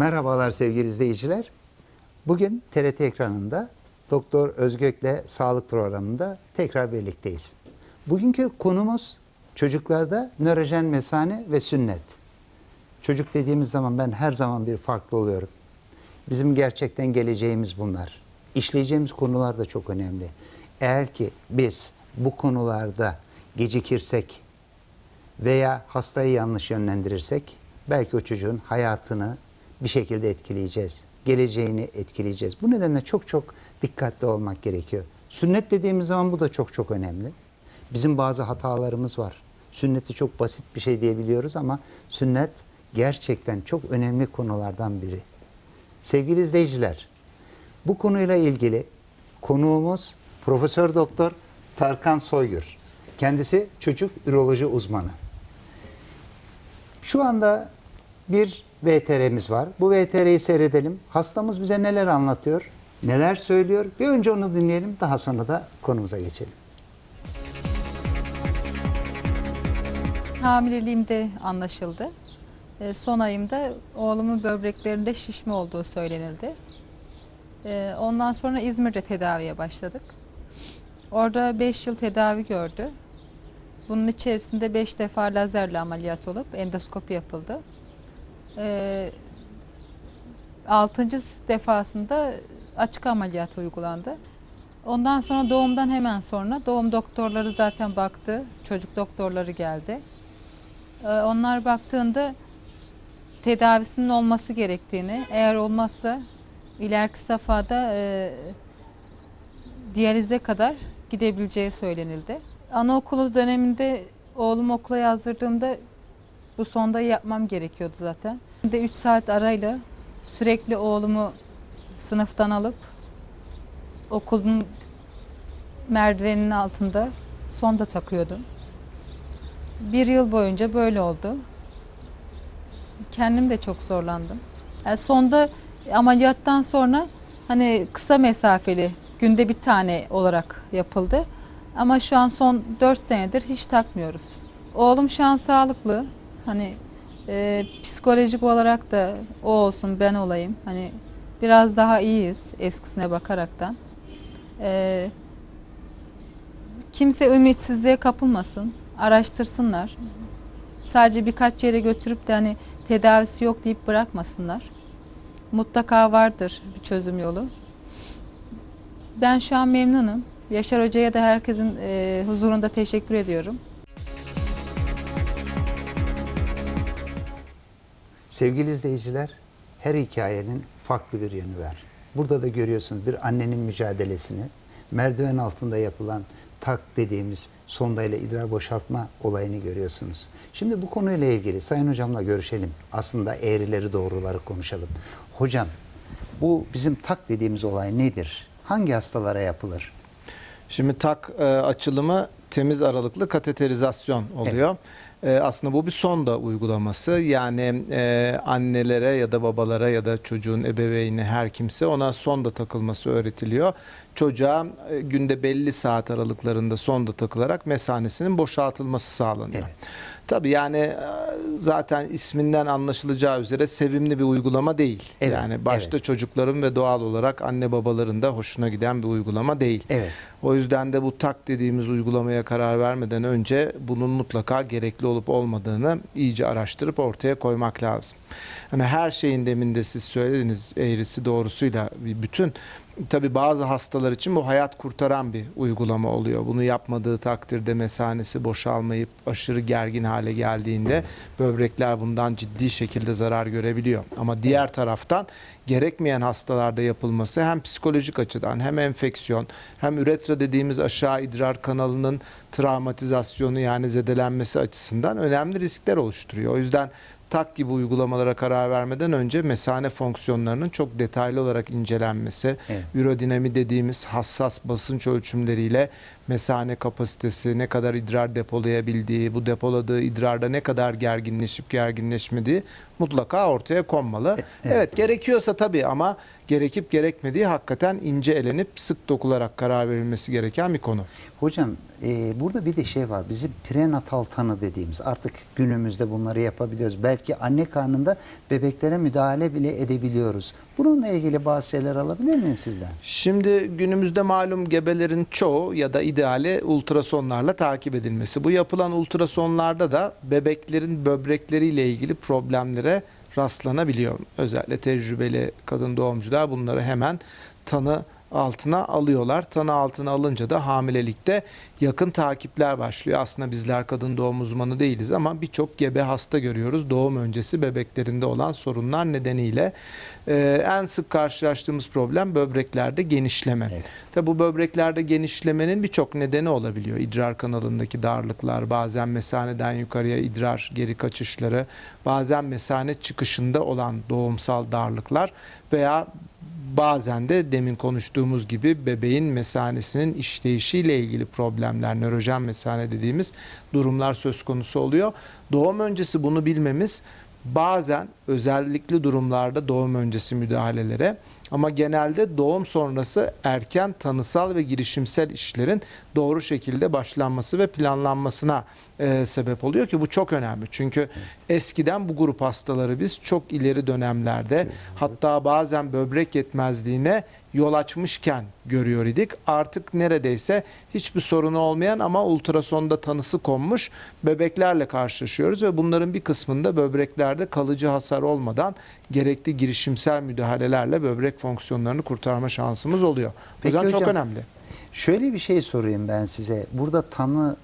Merhabalar sevgili izleyiciler. Bugün TRT ekranında Doktor Özgök'le Sağlık programında tekrar birlikteyiz. Bugünkü konumuz çocuklarda nörojen mesane ve sünnet. Çocuk dediğimiz zaman ben her zaman bir farklı oluyorum. Bizim gerçekten geleceğimiz bunlar. İşleyeceğimiz konular da çok önemli. Eğer ki biz bu konularda gecikirsek veya hastayı yanlış yönlendirirsek belki o çocuğun hayatını bir şekilde etkileyeceğiz. Geleceğini etkileyeceğiz. Bu nedenle çok çok dikkatli olmak gerekiyor. Sünnet dediğimiz zaman bu da çok çok önemli. Bizim bazı hatalarımız var. Sünneti çok basit bir şey diyebiliyoruz ama sünnet gerçekten çok önemli konulardan biri. Sevgili izleyiciler, bu konuyla ilgili konuğumuz Profesör Doktor Tarkan Soygür. Kendisi çocuk üroloji uzmanı. Şu anda bir VTR'miz var. Bu VTR'yi seyredelim. Hastamız bize neler anlatıyor, neler söylüyor. Bir önce onu dinleyelim, daha sonra da konumuza geçelim. Hamileliğimde anlaşıldı. E, Son ayımda oğlumun böbreklerinde şişme olduğu söylenildi. E, Ondan sonra İzmir'de tedaviye başladık. Orada 5 yıl tedavi gördü. Bunun içerisinde 5 defa lazerle ameliyat olup endoskopi yapıldı. E, Altıncı defasında açık ameliyat uygulandı. Ondan sonra doğumdan hemen sonra doğum doktorları zaten baktı. Çocuk doktorları geldi. Ee, Onlar baktığında tedavisinin olması gerektiğini, eğer olmazsa ileriki safhada e, diyalize kadar gidebileceği söylenildi. Anaokulu döneminde oğlumu okula yazdırdığımda bu sondayı yapmam gerekiyordu zaten. Bir De 3 saat arayla sürekli oğlumu sınıftan alıp okulun merdiveninin altında sonda takıyordum. Bir yıl boyunca böyle oldu. Kendim de çok zorlandım. Yani sonda ameliyattan sonra hani kısa mesafeli günde bir tane olarak yapıldı. Ama şu an son 4 senedir hiç takmıyoruz. Oğlum şu an sağlıklı. Hani e, psikolojik olarak da o olsun ben olayım. Hani biraz daha iyiyiz eskisine bakaraktan. E, kimse ümitsizliğe kapılmasın. Araştırsınlar. Sadece birkaç yere götürüp de hani tedavisi yok deyip bırakmasınlar. Mutlaka vardır bir çözüm yolu. Ben şu an memnunum. Yaşar Hoca'ya da herkesin e, huzurunda teşekkür ediyorum. Sevgili izleyiciler, her hikayenin farklı bir yönü var. Burada da görüyorsunuz bir annenin mücadelesini, merdiven altında yapılan tak dediğimiz sondayla idrar boşaltma olayını görüyorsunuz. Şimdi bu konuyla ilgili Sayın Hocamla görüşelim. Aslında eğrileri doğruları konuşalım. Hocam, bu bizim tak dediğimiz olay nedir? Hangi hastalara yapılır? Şimdi tak e, açılımı temiz aralıklı kateterizasyon oluyor. E, aslında bu bir sonda uygulaması. Yani e, annelere ya da babalara ya da çocuğun ebeveyni her kimse ona sonda takılması öğretiliyor. Çocuğa e, günde belli saat aralıklarında sonda takılarak mesanesinin boşaltılması sağlanıyor. Evet. Tabii yani e, zaten isminden anlaşılacağı üzere sevimli bir uygulama değil. Evet, Yani başta evet. çocukların ve doğal olarak anne babaların da hoşuna giden bir uygulama değil. Evet. O yüzden de bu tak dediğimiz uygulamaya karar vermeden önce bunun mutlaka gerekli olup olmadığını iyice araştırıp ortaya koymak lazım. Hani her şeyin demin de siz söylediniz eğrisi doğrusuyla bir bütün. Tabii bazı hastalar için bu hayat kurtaran bir uygulama oluyor. Bunu yapmadığı takdirde mesanesi boşalmayıp aşırı gergin hale geldiğinde böbrekler bundan ciddi şekilde zarar görebiliyor. Ama diğer taraftan gerekmeyen hastalarda yapılması hem psikolojik açıdan hem enfeksiyon hem üretra dediğimiz aşağı idrar kanalının travmatizasyonu yani zedelenmesi açısından önemli riskler oluşturuyor. O yüzden tak gibi uygulamalara karar vermeden önce mesane fonksiyonlarının çok detaylı olarak incelenmesi, Evet. ürodinami dediğimiz hassas basınç ölçümleriyle mesane kapasitesi, ne kadar idrar depolayabildiği, bu depoladığı idrarda ne kadar gerginleşip gerginleşmediği mutlaka ortaya konmalı. Evet. gerekiyorsa tabii ama gerekip gerekmediği hakikaten ince elenip sık dokularak karar verilmesi gereken bir konu. Hocam e, burada bir de şey var. Bizim prenatal tanı dediğimiz artık günümüzde bunları yapabiliyoruz. Belki anne karnında bebeklere müdahale bile edebiliyoruz. Bununla ilgili bazı şeyler alabilir miyim sizden? Şimdi günümüzde malum gebelerin çoğu ya da ideali ultrasonlarla takip edilmesi. Bu yapılan ultrasonlarda da bebeklerin böbrekleriyle ilgili problemlere rastlanabiliyor. Özellikle tecrübeli kadın doğumcular bunları hemen tanı altına alıyorlar. Tanı altına alınca da hamilelikte yakın takipler başlıyor. Aslında bizler kadın doğum uzmanı değiliz ama birçok gebe hasta görüyoruz. Doğum öncesi bebeklerinde olan sorunlar nedeniyle. Ee, en sık karşılaştığımız problem böbreklerde genişleme. Evet. Tabi bu böbreklerde genişlemenin birçok nedeni olabiliyor. İdrar kanalındaki darlıklar, bazen mesaneden yukarıya idrar geri kaçışları, bazen mesane çıkışında olan doğumsal darlıklar veya bazen de demin konuştuğumuz gibi bebeğin mesanesinin işleyişiyle ilgili problemler, nörojen mesane dediğimiz durumlar söz konusu oluyor. Doğum öncesi bunu bilmemiz bazen özellikli durumlarda doğum öncesi müdahalelere ama genelde doğum sonrası erken tanısal ve girişimsel işlerin doğru şekilde başlanması ve planlanmasına e, sebep oluyor ki bu çok önemli. Çünkü eskiden bu grup hastaları biz çok ileri dönemlerde hatta bazen böbrek yetmezliğine yol açmışken görüyor idik. Artık neredeyse hiçbir sorunu olmayan ama ultrasonda tanısı konmuş bebeklerle karşılaşıyoruz ve bunların bir kısmında böbreklerde kalıcı hasar olmadan gerekli girişimsel müdahalelerle böbrek fonksiyonlarını kurtarma şansımız oluyor. O Peki yüzden çok hocam, önemli. Şöyle bir şey sorayım ben size. Burada tanı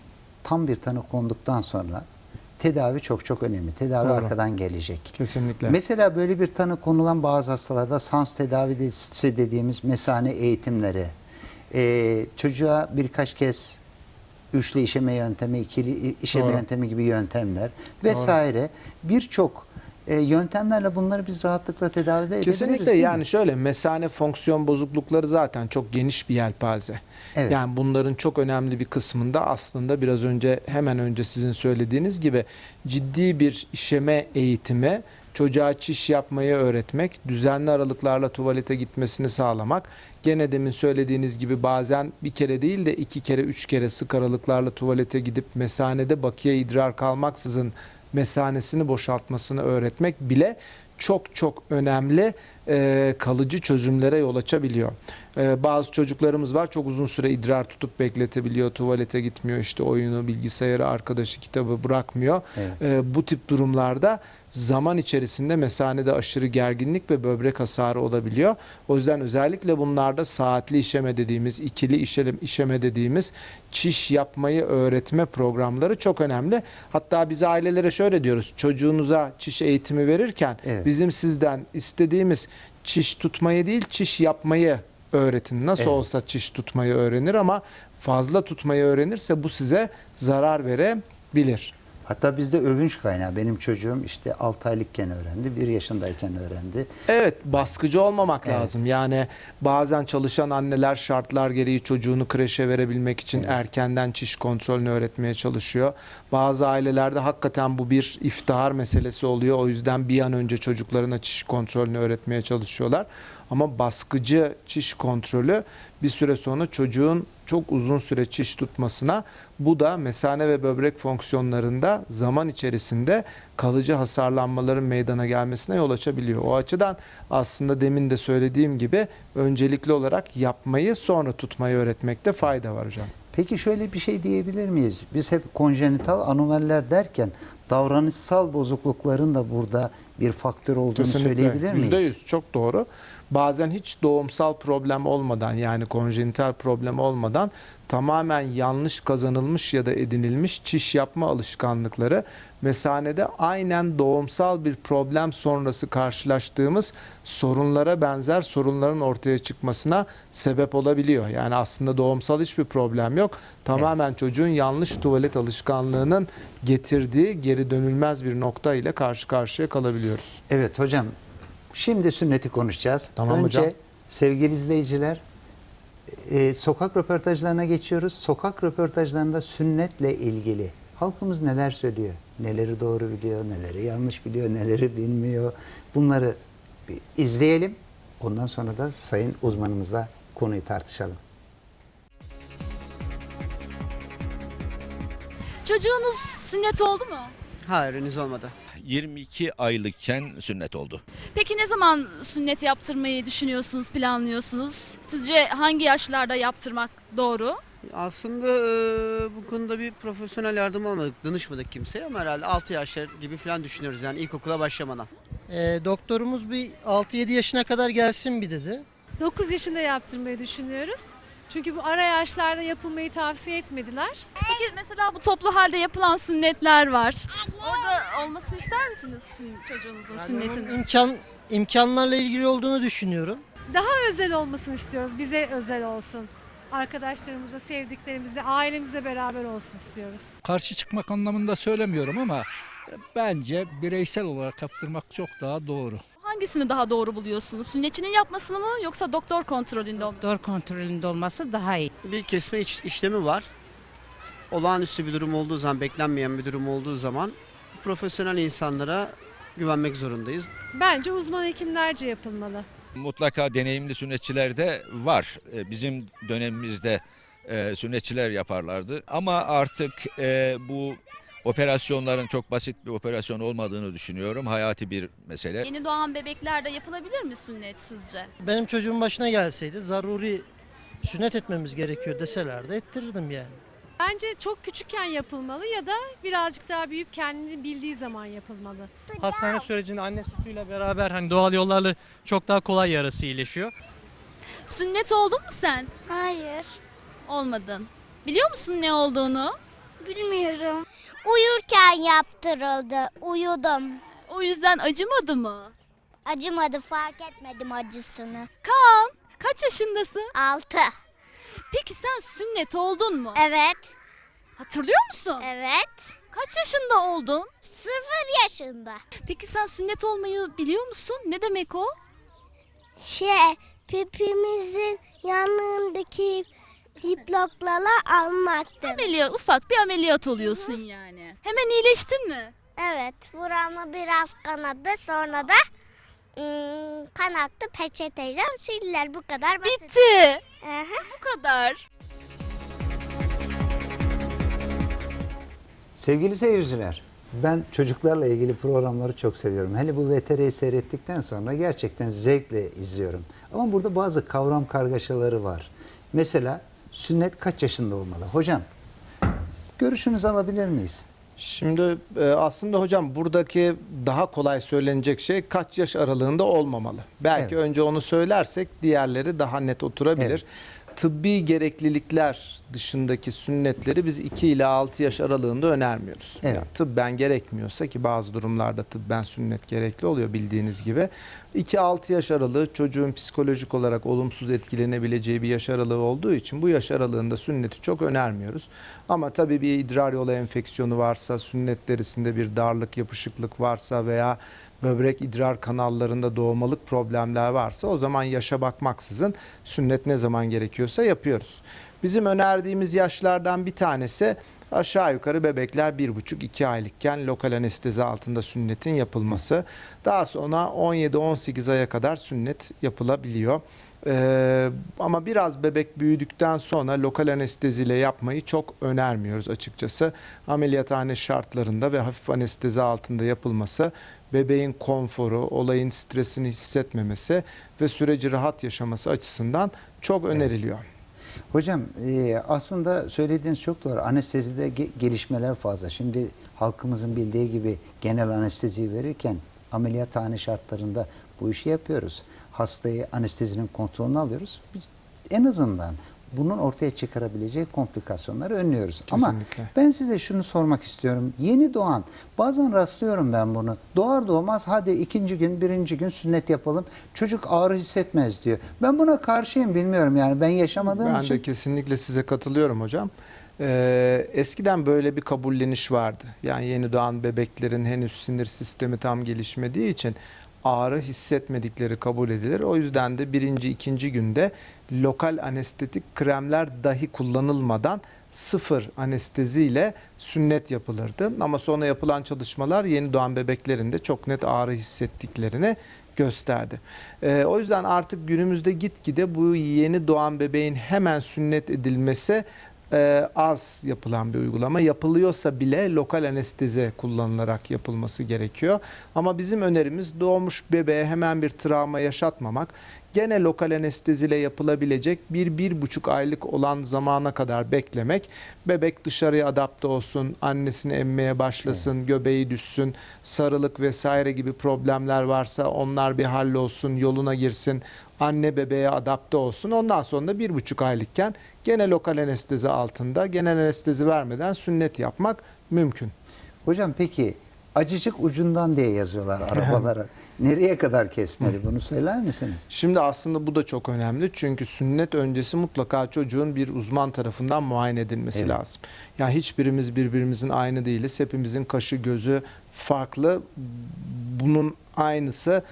tam bir tanı konduktan sonra tedavi çok çok önemli. Tedavi Doğru. arkadan gelecek. Kesinlikle. Mesela böyle bir tanı konulan bazı hastalarda sans tedavisi dediğimiz mesane eğitimleri, e, çocuğa birkaç kez üçlü işeme yöntemi, ikili işeme Doğru. yöntemi gibi yöntemler vesaire birçok e, yöntemlerle bunları biz rahatlıkla tedavi edebiliriz. Kesinlikle değil mi? yani şöyle mesane fonksiyon bozuklukları zaten çok geniş bir yelpaze. Evet. Yani bunların çok önemli bir kısmında aslında biraz önce hemen önce sizin söylediğiniz gibi ciddi bir işeme eğitimi, çocuğa çiş yapmayı öğretmek, düzenli aralıklarla tuvalete gitmesini sağlamak, gene demin söylediğiniz gibi bazen bir kere değil de iki kere, üç kere sık aralıklarla tuvalete gidip mesanede bakiye idrar kalmaksızın mesanesini boşaltmasını öğretmek bile çok çok önemli e, kalıcı çözümlere yol açabiliyor. E, bazı çocuklarımız var çok uzun süre idrar tutup bekletebiliyor, tuvalete gitmiyor, işte oyunu, bilgisayarı, arkadaşı, kitabı bırakmıyor. Evet. E, bu tip durumlarda zaman içerisinde mesanede aşırı gerginlik ve böbrek hasarı olabiliyor. O yüzden özellikle bunlarda saatli işeme dediğimiz, ikili işeme dediğimiz çiş yapmayı öğretme programları çok önemli. Hatta biz ailelere şöyle diyoruz. Çocuğunuza çiş eğitimi verirken Evet. bizim sizden istediğimiz çiş tutmayı değil, çiş yapmayı öğretin. Nasıl Evet. olsa çiş tutmayı öğrenir ama fazla tutmayı öğrenirse bu size zarar verebilir. Hatta bizde övünç kaynağı. Benim çocuğum işte 6 aylıkken öğrendi, 1 yaşındayken öğrendi. Evet baskıcı olmamak Evet. lazım. Yani bazen çalışan anneler şartlar gereği çocuğunu kreşe verebilmek için erkenden çiş kontrolünü öğretmeye çalışıyor. Bazı ailelerde hakikaten bu bir iftihar meselesi oluyor. O yüzden bir an önce çocuklarına çiş kontrolünü öğretmeye çalışıyorlar. Ama baskıcı çiş kontrolü bir süre sonra çocuğun çok uzun süre çiş tutmasına bu da mesane ve böbrek fonksiyonlarında zaman içerisinde kalıcı hasarlanmaların meydana gelmesine yol açabiliyor. O açıdan aslında demin de söylediğim gibi öncelikli olarak yapmayı sonra tutmayı öğretmekte fayda var hocam. Peki şöyle bir şey diyebilir miyiz? Biz hep konjenital anomaliler derken davranışsal bozuklukların da burada bir faktör olduğunu söyleyebilir miyiz? %100 çok doğru. Bazen hiç doğumsal problem olmadan yani konjenital problem olmadan tamamen yanlış kazanılmış ya da edinilmiş çiş yapma alışkanlıkları mesanede aynen doğumsal bir problem sonrası karşılaştığımız sorunlara benzer sorunların ortaya çıkmasına sebep olabiliyor. Yani aslında doğumsal hiçbir problem yok. Tamamen çocuğun yanlış tuvalet alışkanlığının getirdiği geri dönülmez bir nokta ile karşı karşıya kalabiliyoruz. Evet hocam. Şimdi sünneti konuşacağız. Tamam Önce hocam. sevgili izleyiciler e, sokak röportajlarına geçiyoruz. Sokak röportajlarında sünnetle ilgili Halkımız neler söylüyor? Neleri doğru biliyor, neleri yanlış biliyor, neleri bilmiyor. Bunları izleyelim. Ondan sonra da sayın uzmanımızla konuyu tartışalım. Çocuğunuz sünnet oldu mu? Hayır henüz olmadı. 22 aylıkken sünnet oldu. Peki ne zaman sünnet yaptırmayı düşünüyorsunuz, planlıyorsunuz? Sizce hangi yaşlarda yaptırmak doğru? Aslında e, bu konuda bir profesyonel yardım almadık, danışmadık kimseye ama herhalde 6 yaşlar gibi falan düşünüyoruz yani ilkokula başlamadan. E, doktorumuz bir 6-7 yaşına kadar gelsin bir dedi. 9 yaşında yaptırmayı düşünüyoruz. Çünkü bu ara yaşlarda yapılmayı tavsiye etmediler. Peki mesela bu toplu halde yapılan sünnetler var. Orada olmasını ister misiniz sün- çocuğunuzun sünnetinin? İmkan imkanlarla ilgili olduğunu düşünüyorum. Daha özel olmasını istiyoruz. Bize özel olsun. Arkadaşlarımızla, sevdiklerimizle, ailemizle beraber olsun istiyoruz. karşı çıkmak anlamında söylemiyorum ama bence bireysel olarak yaptırmak çok daha doğru. Hangisini daha doğru buluyorsunuz? Sünnetçinin yapmasını mı yoksa doktor kontrolünde olmasını mı? Doktor kontrolünde olması daha iyi. Bir kesme iç- işlemi var. Olağanüstü bir durum olduğu zaman, beklenmeyen bir durum olduğu zaman profesyonel insanlara güvenmek zorundayız. Bence uzman hekimlerce yapılmalı. Mutlaka deneyimli sünnetçilerde var. E, Bizim dönemimizde e, sünnetçiler yaparlardı. Ama artık e, bu operasyonların çok basit bir operasyon olmadığını düşünüyorum. Hayati bir mesele. Yeni doğan bebeklerde yapılabilir mi sünnet sizce? Benim çocuğum başına gelseydi zaruri sünnet etmemiz gerekiyor deselerdi ettirirdim yani. Bence çok küçükken yapılmalı ya da birazcık daha büyüyüp kendini bildiği zaman yapılmalı. hastane sürecinde anne sütüyle beraber hani doğal yollarla çok daha kolay yarası iyileşiyor. Sünnet oldun mu sen? Hayır, Olmadın. Biliyor musun ne olduğunu? bilmiyorum. Uyurken yaptırıldı. Uyudum. O yüzden acımadı mı? Acımadı, fark etmedim acısını. Kaan, kaç yaşındasın? Altı. Peki sen sünnet oldun mu? Evet, Hatırlıyor musun? evet. Kaç yaşında oldun? Sıfır yaşında. Peki sen sünnet olmayı biliyor musun? Ne demek o? Şey, pipimizin yanındaki diplokları almaktı. Ameliyat, ufak bir ameliyat oluyorsun yani. Hemen iyileştin mi? Evet, buramı biraz kanadı. Sonra da ım, kan aktı peçeteyle sildiler. Bu kadar basit. Bitti. Aha. Bu kadar. Sevgili seyirciler, ben çocuklarla ilgili programları çok seviyorum. Hele bu VTR'yi seyrettikten sonra gerçekten zevkle izliyorum. Ama burada bazı kavram kargaşaları var. Mesela sünnet kaç yaşında olmalı? Hocam, görüşünüzü alabilir miyiz? Şimdi e, aslında hocam buradaki daha kolay söylenecek şey kaç yaş aralığında olmamalı. Belki Evet. önce onu söylersek diğerleri daha net oturabilir. Evet. Tıbbi gereklilikler dışındaki sünnetleri biz 2 ile 6 yaş aralığında önermiyoruz. Evet. Yani tıbben gerekmiyorsa ki bazı durumlarda tıbben sünnet gerekli oluyor bildiğiniz gibi. 2-6 yaş aralığı çocuğun psikolojik olarak olumsuz etkilenebileceği bir yaş aralığı olduğu için bu yaş aralığında sünneti çok önermiyoruz. Ama tabii bir idrar yolu enfeksiyonu varsa, sünnet derisinde bir darlık, yapışıklık varsa veya böbrek idrar kanallarında doğmalık problemler varsa o zaman yaşa bakmaksızın sünnet ne zaman gerekiyorsa yapıyoruz. Bizim önerdiğimiz yaşlardan bir tanesi aşağı yukarı bebekler 1,5-2 aylıkken lokal anestezi altında sünnetin yapılması. Daha sonra 17-18 aya kadar sünnet yapılabiliyor. Ee, ama biraz bebek büyüdükten sonra lokal anesteziyle yapmayı çok önermiyoruz açıkçası. Ameliyathane şartlarında ve hafif anestezi altında yapılması bebeğin konforu, olayın stresini hissetmemesi ve süreci rahat yaşaması açısından çok öneriliyor. Hocam e, aslında söylediğiniz çok doğru. Anestezide ge- gelişmeler fazla. Şimdi halkımızın bildiği gibi genel anesteziyi verirken ameliyathane şartlarında bu işi yapıyoruz. Hastayı anestezinin kontrolünü alıyoruz. Biz en azından bunun ortaya çıkarabileceği komplikasyonları önlüyoruz. Ama Kesinlikle. ben size şunu sormak istiyorum. Yeni doğan, bazen rastlıyorum ben bunu. Doğar doğmaz hadi ikinci gün, birinci gün sünnet yapalım. Çocuk ağrı hissetmez diyor. Ben buna karşıyım bilmiyorum yani ben yaşamadığım Ben için. de kesinlikle size katılıyorum hocam. Ee, eskiden böyle bir kabulleniş vardı. Yani yeni doğan bebeklerin henüz sinir sistemi tam gelişmediği için ağrı hissetmedikleri kabul edilir. O yüzden de birinci, ikinci günde lokal anestetik kremler dahi kullanılmadan sıfır anesteziyle sünnet yapılırdı. Ama sonra yapılan çalışmalar yeni doğan bebeklerin de çok net ağrı hissettiklerini gösterdi. Ee, o yüzden artık günümüzde gitgide bu yeni doğan bebeğin hemen sünnet edilmesi e, az yapılan bir uygulama. Yapılıyorsa bile lokal anestezi kullanılarak yapılması gerekiyor. Ama bizim önerimiz doğmuş bebeğe hemen bir travma yaşatmamak. Gene lokal anesteziyle yapılabilecek bir, bir buçuk aylık olan zamana kadar beklemek. Bebek dışarıya adapte olsun, annesini emmeye başlasın, göbeği düşsün, sarılık vesaire gibi problemler varsa onlar bir hallolsun, yoluna girsin. Anne bebeğe adapte olsun. Ondan sonra da bir buçuk aylıkken gene lokal anestezi altında, genel anestezi vermeden sünnet yapmak mümkün. Hocam peki acıcık ucundan diye yazıyorlar arabalara. Nereye kadar kesmeli bunu söyler misiniz? Şimdi aslında bu da çok önemli çünkü sünnet öncesi mutlaka çocuğun bir uzman tarafından muayene edilmesi Evet. lazım. Yani hiçbirimiz birbirimizin aynı değiliz. Hepimizin kaşı gözü farklı. Bunun aynısı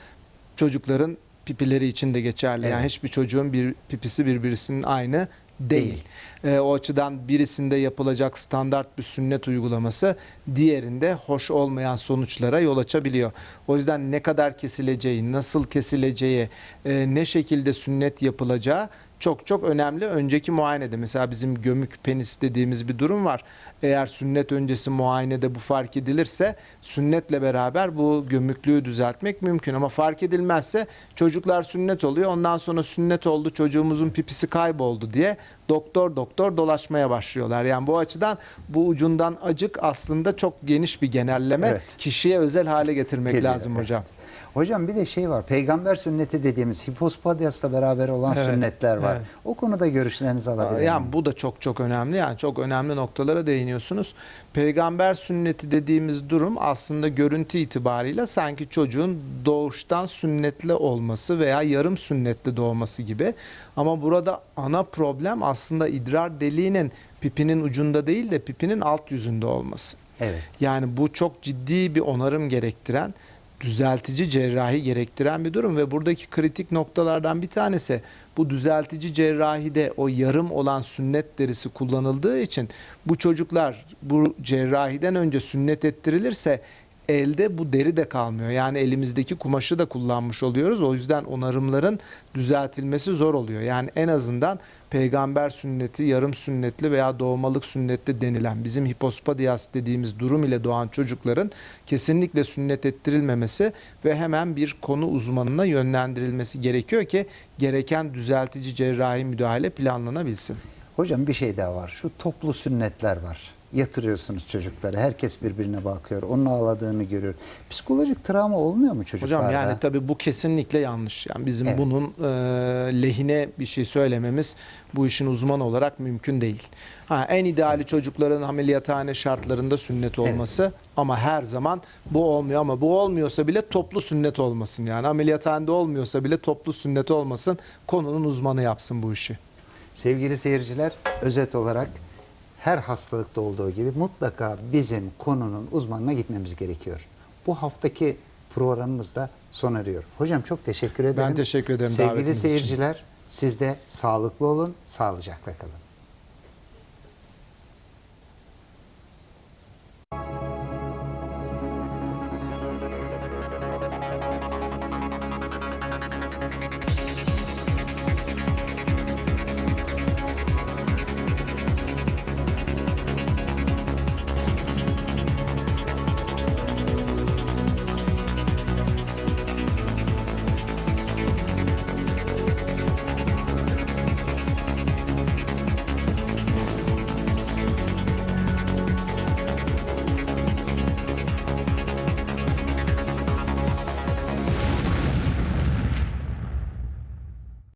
çocukların pipileri için de geçerli. Yani Evet. hiçbir çocuğun bir pipisi birbirisinin aynı değil. Ee, o açıdan birisinde yapılacak standart bir sünnet uygulaması diğerinde hoş olmayan sonuçlara yol açabiliyor. O yüzden ne kadar kesileceği, nasıl kesileceği, e, ne şekilde sünnet yapılacağı çok çok önemli. Önceki muayenede mesela bizim gömük penis dediğimiz bir durum var. Eğer sünnet öncesi muayenede bu fark edilirse sünnetle beraber bu gömüklüğü düzeltmek mümkün ama fark edilmezse çocuklar sünnet oluyor. Ondan sonra sünnet oldu çocuğumuzun pipisi kayboldu diye doktor doktor dolaşmaya başlıyorlar. Yani bu açıdan bu ucundan acık aslında çok geniş bir genelleme. Evet. Kişiye özel hale getirmek Geliyor, lazım hocam. Hocam bir de şey var. Peygamber sünneti dediğimiz hipospadiasla beraber olan Evet, sünnetler var. evet. O konuda görüşlerinizi alabilir miyim? Yani bu da çok çok önemli. Yani çok önemli noktalara değiniyorsunuz. Peygamber sünneti dediğimiz durum aslında görüntü itibarıyla sanki çocuğun doğuştan sünnetli olması veya yarım sünnetli doğması gibi. Ama burada ana problem aslında idrar deliğinin pipinin ucunda değil de pipinin alt yüzünde olması. Evet. Yani bu çok ciddi bir onarım gerektiren, düzeltici cerrahi gerektiren bir durum ve buradaki kritik noktalardan bir tanesi bu düzeltici cerrahide o yarım olan sünnet derisi kullanıldığı için bu çocuklar bu cerrahiden önce sünnet ettirilirse elde bu deri de kalmıyor. Yani elimizdeki kumaşı da kullanmış oluyoruz. O yüzden onarımların düzeltilmesi zor oluyor. Yani en azından peygamber sünneti, yarım sünnetli veya doğmalık sünnetli denilen bizim hipospadias dediğimiz durum ile doğan çocukların kesinlikle sünnet ettirilmemesi ve hemen bir konu uzmanına yönlendirilmesi gerekiyor ki gereken düzeltici cerrahi müdahale planlanabilsin. Hocam bir şey daha var. Şu toplu sünnetler var. Yatırıyorsunuz çocukları. Herkes birbirine bakıyor. Onun ağladığını görüyor. Psikolojik travma olmuyor mu çocuklarda? Hocam yani tabii bu kesinlikle yanlış. Yani bizim Evet. bunun e, lehine bir şey söylememiz bu işin uzmanı olarak mümkün değil. Ha, en ideali çocukların ameliyathane şartlarında sünnet olması ama her zaman bu olmuyor ama bu olmuyorsa bile toplu sünnet olmasın. Yani ameliyathanede olmuyorsa bile toplu sünnet olmasın. Konunun uzmanı yapsın bu işi. Sevgili seyirciler, özet olarak her hastalıkta olduğu gibi mutlaka bizim konunun uzmanına gitmemiz gerekiyor. Bu haftaki programımız da sona eriyor. Hocam çok teşekkür ederim. Ben teşekkür ederim Sevgili seyirciler için. siz de sağlıklı olun, sağlıcakla kalın.